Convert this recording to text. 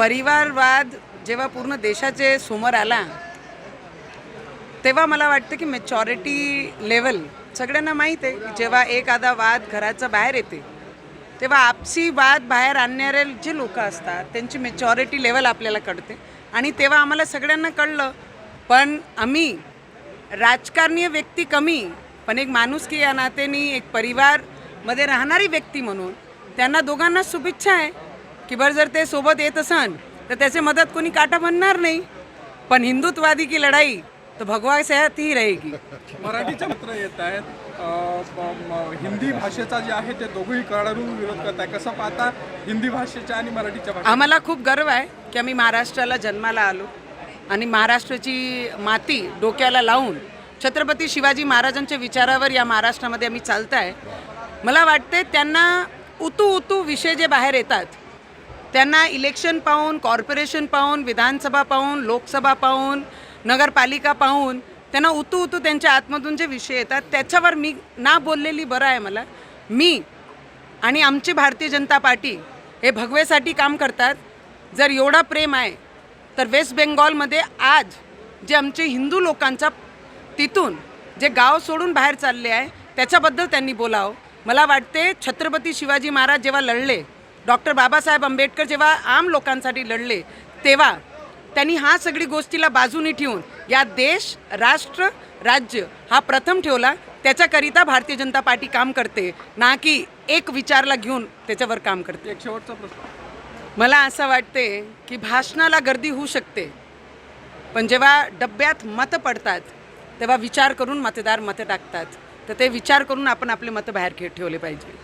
परिवारवाद जेव्हा पूर्ण देशाचे समोर आला तेव्हा मला वाटतं की मेच्युरिटी लेवल सगळ्यांना माहीत आहे की जेव्हा एखादा वाद घराचा बाहेर येते तेव्हा आपसी वाद बाहेर आणणारे जे लोक असतात त्यांची मेच्युरिटी लेवल आपल्याला कळते. आणि तेव्हा आम्हाला सगळ्यांना कळलं पण आम्ही राजकारणीय व्यक्ती कमी पण एक माणूस की या नात्याने एक परिवारमध्ये राहणारी व्यक्ती म्हणून त्यांना दोघांना शुभेच्छा आहे. की बरं जर ते सोबत येत असन तर त्याचे मदत कोणी काटा बनणार नाही. पण हिंदुत्वादी की लढाई तो भगवा साथ ही रहेगी. मराठीचे मित्र येत आहेत. हिंदी भाषेचा जे आहे ते दोघंही कडाडून विरोध करत आहे. कसं पाहता? हिंदी भाषेच्या आणि मराठीच्या आम्हाला खूप गर्व आहे की आम्ही महाराष्ट्राला जन्माला आलो आणि महाराष्ट्राची माती डोक्याला लावून छत्रपती शिवाजी महाराजांच्या विचारावर या महाराष्ट्रामध्ये आम्ही चालत आहे मला वाटते त्यांना उतू उतू विषय जे बाहेर येतात त्यांना इलेक्शन पाहून कॉर्पोरेशन पाहून विधानसभा पाहून लोकसभा पाहून नगरपालिका पाहून त्यांना उतू उतू त्यांच्या आतमधून जे विषय येतात त्याच्यावर मी ना बोललेली बरं आहे मला. मी आणि आमची भारतीय जनता पार्टी हे भगवेसाठी काम करतात. जर एवढा प्रेम आहे तर वेस्ट बेंगॉलमध्ये आज जे आमचे हिंदू लोकांचा तिथून जे गाव सोडून बाहेर चालले आहे त्याच्याबद्दल त्यांनी बोलावं. मला वाटते छत्रपती शिवाजी महाराज जेव्हा लढले डॉक्टर बाबासाहेब आंबेडकर जेव्हा आम लोकांसाठी लढले तेव्हा त्यांनी हा सगळी गोष्टीला बाजूनी ठेवून या देश राष्ट्र राज्य हा प्रथम ठेवला. त्याच्याकरिता भारतीय जनता पार्टी काम करते ना की एक विचारला घेऊन त्याच्यावर काम करते. एक शेवटचा प्रश्न. मला असं वाटते की भाषणाला गर्दी होऊ शकते पण जेव्हा डब्यात मतं पडतात तेव्हा विचार करून मतदार मतं टाकतात. तर ते विचार करून आपण आपले मतं बाहेर ठेवले पाहिजे.